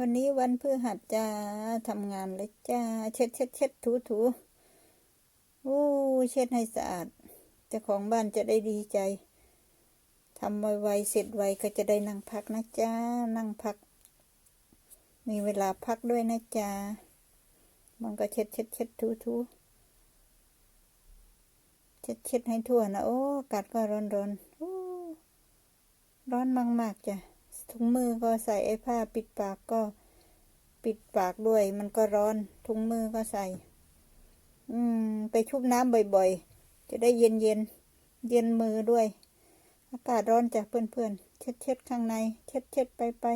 วันนี้วันพฤหัสจ้าทำงานเลยจ้า เช็ดเช็ดเช็ดถูถูโอ้เช็ดให้สะอาดเจ้าของบ้านจะได้ดีใจทำไวๆเสร็จไวก็จะได้นั่งพักนะจ้า นั่งพัก มีเวลาพักด้วยนะจ้า มันก็เช็ดเช็ดเช็ดถูถูเช็ดเช็ดให้ทั่วนะโอ้อากาศก็ร้อนร้อนร้อนมากๆจ้ะ ถุงมือก็ใส่ไอ้ผ้าปิดปากก็ปิดปากด้วย มันก็ร้อน ถุงมือก็ใส่ อืม ไปชุบน้ำบ่อยๆ จะได้เย็นเย็น เย็นมือด้วย อากาศร้อนจากเพื่อนๆ เช็ดเช็ดข้างใน เช็ดเช็ดไปไป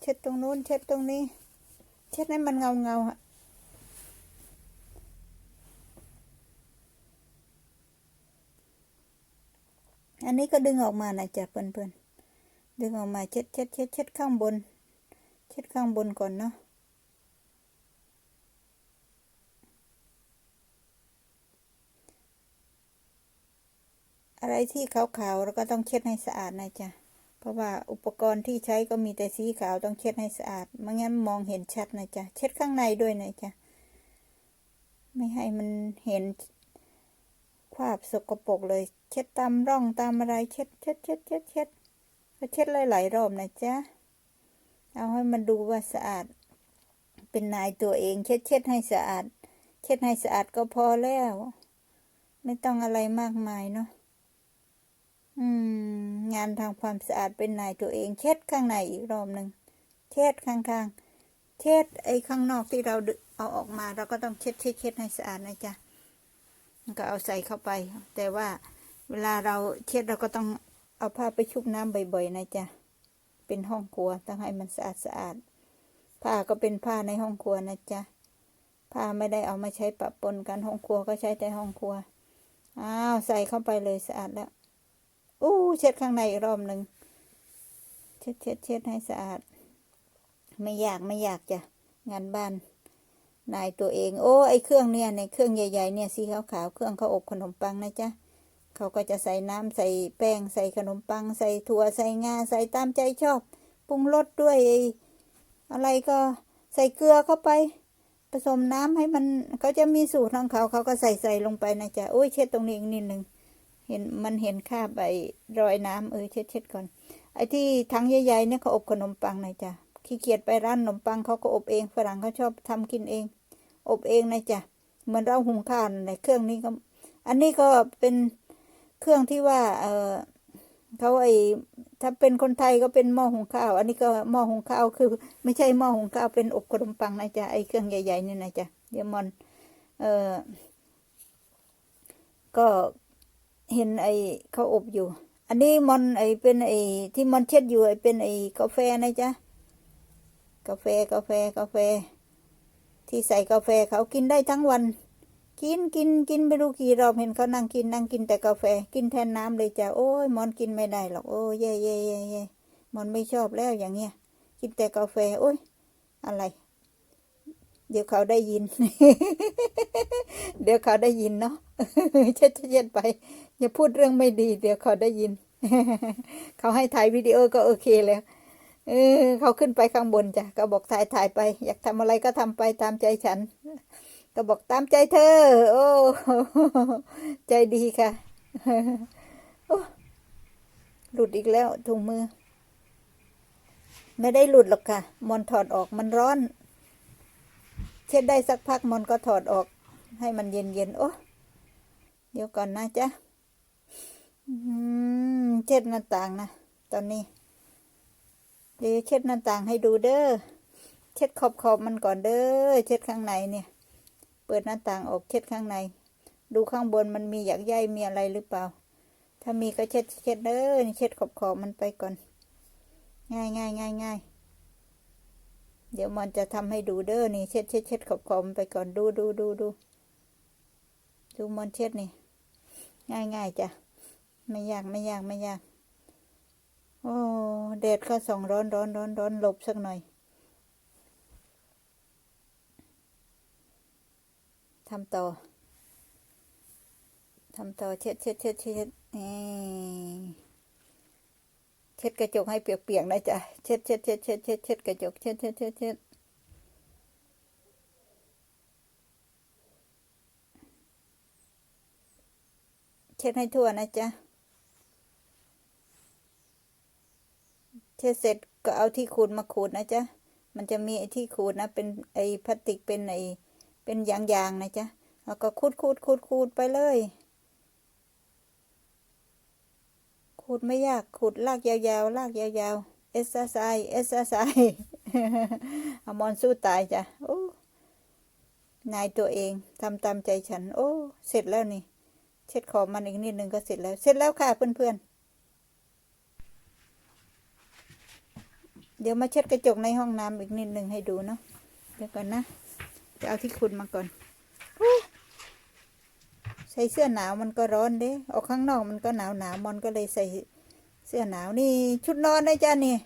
เช็ดตรงนู้น เช็ดตรงนี้ เช็ดให้มันเงาเงาฮะอันนี้ก็ดึงออกมานะจ๊ะเพื่อนๆ ดึงออกมาเช็ดเช็ดเช็ดเช็ดข้างบน เช็ดข้างบนก่อนเนาะอะไรที่ขาวๆเราก็ต้องเช็ดให้สะอาดนะจ๊ะ เพราะว่าอุปกรณ์ที่ใช้ก็มีแต่สีขาวต้องเช็ดให้สะอาดไม่งั้นมองเห็นชัดนะจ๊ะ เช็ดข้างในด้วยนะจ๊ะ ไม่ให้มันเห็นคราบสกปรกเลย เช็ดตามร่องตามอะไร เช็ดเช็ดเช็ดเช็ดเช็ด ก็เช็ดหลายๆรอบนะจ๊ะ เอาให้มันดูว่าสะอาด เป็นนายตัวเอง เช็ดเช็ดให้สะอาด เช็ดให้สะอาดก็พอแล้ว ไม่ต้องอะไรมากมายเนาะ อืม งานทำความสะอาดเป็นนายตัวเอง เช็ดข้างในอีกรอบหนึ่ง เช็ดข้างๆ เช็ดไอ้ข้างนอกที่เราเอาออกมาเราก็ต้องเช็ดเช็ดเช็ดให้สะอาดนะจ๊ะก็เอาใส่เข้าไป แต่ว่าเวลาเราเช็ดเราก็ต้อง เอาผ้าไปชุบน้ำบ่อยๆนะจ๊ะ เป็นห้องครัวต้องให้มันสะอาดสะอาด ผ้าก็เป็นผ้าในห้องครัวนะจ๊ะ ผ้าไม่ได้เอามาใช้ปะปนกันห้องครัวก็ใช้แต่ห้องครัว อ้าวใส่เข้าไปเลยสะอาดแล้ว อู้เช็ดข้างในอีกรอบหนึ่ง เช็ดเช็ดเช็ดให้สะอาด ไม่ยากไม่ยากจ้ะ งานบ้าน นายตัวเอง โอ้ไอเครื่องเนี่ยในเครื่องใหญ่ๆเนี่ยสีขาวๆเครื่องเขาอบขนมปังนะจ๊ะ เขาก็จะใส่น้ำใส่แป้งใส่ขนมปัง ใส่ถั่วใส่งาใส่ตามใจชอบ ปรุงรสด้วย อะไรก็ใส่เกลือเข้าไป ผสมน้ำให้มันเขาจะมีสูตรของเขาเขาก็ใส่ใส่ลงไปนะจ๊ะโอ้ยเช็ดตรงนี้อีกนิดหนึ่งเห็นมันเห็นคราบไอ้รอยน้ำเออเช็ดเช็ดก่อน ไอ้ที่ทั้งใหญ่ๆเนี่ยเขาอบขนมปังนะจ๊ะขี้เกียจไปร้านขนมปังเขาก็อบเองฝรั่งเขาชอบทำกินเอง อบเองนะจ๊ะเหมือนเราหุงข้าวในเครื่องนี้ก็ อันนี้ก็เป็น เครื่องที่ว่า เออเขาไอถ้าเป็นคนไทยก็เป็นหม้อหุงข้าว อันนี้ก็หม้อหุงข้าวคือ ไม่ใช่หม้อหุงข้าวเป็นอบขนมปังนะจ๊ะไอเครื่องใหญ่ๆนี่นะจ๊ะเดี๋ยวมันเออก็เห็นไอเขาอบอยู่ อันนี้มันไอเป็นไอที่มันเช็ดอยู่ไอเป็นไอกาแฟนะจ๊ะกาแฟกาแฟกาแฟ ที่ใส่กาแฟเขากินได้ทั้งวัน กินกินกินไม่รู้กี่รอบเห็นเขานั่งกินนั่งกินแต่กาแฟ กินแทนน้ำเลยจ้ะโอ้ยมอนกินไม่ได้หรอกโอ้ยเย่เย่เย่เย่มอนไม่ชอบแล้วอย่างเงี้ยกินแต่กาแฟโอ้ยอะไร เดี๋ยวเขาได้ยิน เดี๋ยวเขาได้ยินเนาะเช็ดเช็ดไป อย่าพูดเรื่องไม่ดี เดี๋ยวเขาได้ยิน เขาให้ถ่ายวิดีโอก็โอเคแล้วเออเขาขึ้นไปข้างบนจ้ะก็บอกถ่ายถ่ายไป อยากทำอะไรก็ทำไปตามใจฉัน ก็บอกตามใจเธอ โอ้ ใจดีค่ะหลุดอีกแล้วถุงมือ ไม่ได้หลุดหรอกค่ะ มอนถอดออกมันร้อน เช็ดได้สักพักมอนก็ถอดออก ให้มันเย็นเย็นโอ้เดี๋ยวก่อนนะจ๊ะเช็ดหน้าต่างนะตอนนี้เดี๋ยวเช็ดหน้าต่างให้ดูเด้อเช็ดขอบขอบมันก่อนเด้อเช็ดข้างในเนี่ย ปิดหน้าต่างออกเช็ดข้างใน ดูข้างบนมันมีหยักใยมีอะไรหรือเปล่า ถ้ามีก็เช็ดเช็ดเด้อเช็ดขอบขอบมันไปก่อน ง่ายง่ายง่ายง่ายเดี๋ยวมันจะทำให้ดูเด้อนี่เช็ดเช็ดเช็ดขอบขอบมันไปก่อนดูดูดูดูดูมันเช็ดนี่ ง่ายง่ายจ้ะไม่ยากไม่ยากไม่ยาก โอ้แดดก็ส่องร้อนร้อนร้อนร้อนหลบสักหน่อย ทำต่อทำต่อเช็ดเช็ดเช็ดเช็ดเช็ดกระจกให้เปียกๆนะจ๊ะเช็ดเช็ดเช็ดเช็ดเช็ดเช็ดกระจกเช็ดเช็ดเช็ดเช็ดเช็ดให้ทั่วนะจ๊ะเช็ดเสร็จก็เอาที่ขูดมาขูดนะจ๊ะมันจะมีไอ้ที่ขูดนะเป็นไอ้พลาสติกเป็นไอ้ เป็นอย่างๆนะจ๊ะแล้วก็ขูดขูดขูดขูดไปเลยขูดไม่ยากขูดลากยาวๆลากยาวๆเอสไซเอสไซอมอนสู้ตายจ้ะโอ้นายตัวเองทำตามใจฉัน โอ้ เสร็จแล้วนี่ เช็ดขอบมันอีกนิดนึงก็เสร็จแล้ว เสร็จแล้วค่ะเพื่อนๆ เดี๋ยวมาเช็ดกระจกในห้องน้ำอีกนิดนึงให้ดูเนาะเดี๋ยวก่อนนะ จะเอาที่คุณมาก่อนอใส่เสื้อหนาวมันก็ร้อนเด้ออกข้างนอกมันก็หนาวหนาวมันก็เลยใส่เสื้อหนาวนี่ ชุดนอนนะจ้านี่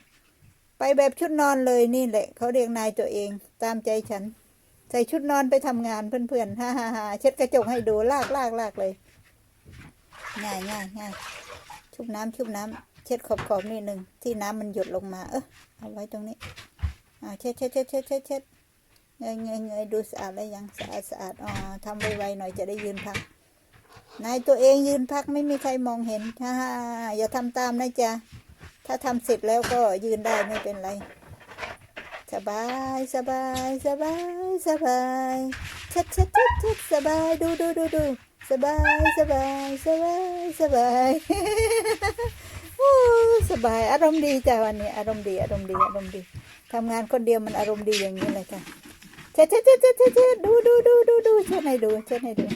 ไปแบบชุดนอนเลยนี่แหละ เขาเรียกนายตัวเอง ตามใจฉัน ใส่ชุดนอนไปทำงานเพื่อนๆฮ่าฮ่าฮ่าเช็ดกระจกให้ดูลากลากลากเลยง่ายง่ายง่ายชุบน้ำชุบน้ำเช็ดขอบขอบนิดหนึ่งที่น้ำมันหยดลงมา เออเอาไว้ตรงนี้อ่าเช็ดเช็ดเช็ดเช็ดเช็ดเช็ด เงยเงยเงยดูสะอาดแล้วยังสะอาดสะอาดอ๋อทำไวๆหน่อยจะได้ยืนพักนายตัวเองยืนพักไม่มีใครมองเห็นฮ่าฮ่าอย่าทำตามนะจ๊ะถ้าทำเสร็จแล้วก็ยืนได้ไม่เป็นไร สบายสบายสบายสบายช็ดช็ดช็ดช็ดสบายดูดูดูดูสบายสบายสบายสบายโอ้สบายอารมณ์ดีจ้ะวันนี้อารมณ์ดีอารมณ์ดีอารมณ์ดีทำงานคนเดียวมันอารมณ์ดีอย่างนี้เลยค่ะ เช็ดเช็ดเช็ดเช็ดเช็ดดูดูดูดูดูเช็ดให้ดูเช็ดให้ดู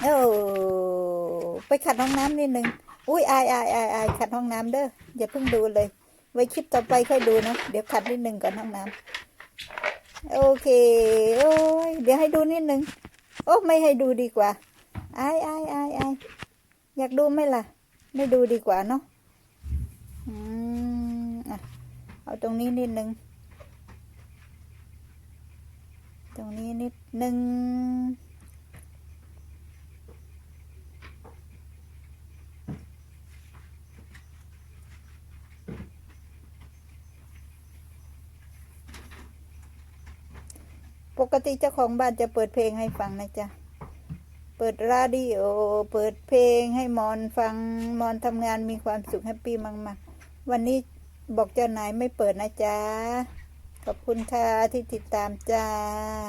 โอ้ไปขัดห้องน้ำนิดนึงอุ้ยอายอายอายอายขัดห้องน้ำเด้ออย่าเพิ่งดูเลย ไว้คลิปต่อไปค่อยดูนะเดี๋ยวขัดนิดนึงก่อนห้องน้ำโอเคโอ้ยเดี๋ยวให้ดูนิดนึงโอ้ไม่ให้ดูดีกว่าอายอายอายอายอยากดูไหมล่ะ ไม่ดูดีกว่าเนาะอืมอะเอาตรงนี้นิดนึง ตรงนี้นิดนึง ปกติเจ้าของบ้านจะเปิดเพลงให้ฟังนะจ๊ะ เปิดราดิโอ เปิดเพลงให้มอนฟัง มอนทำงานมีความสุขแฮปปี้มากๆ วันนี้บอกเจ้านายไม่เปิดนะจ๊ะ ขอบคุณค่ะที่ติดตามจ้า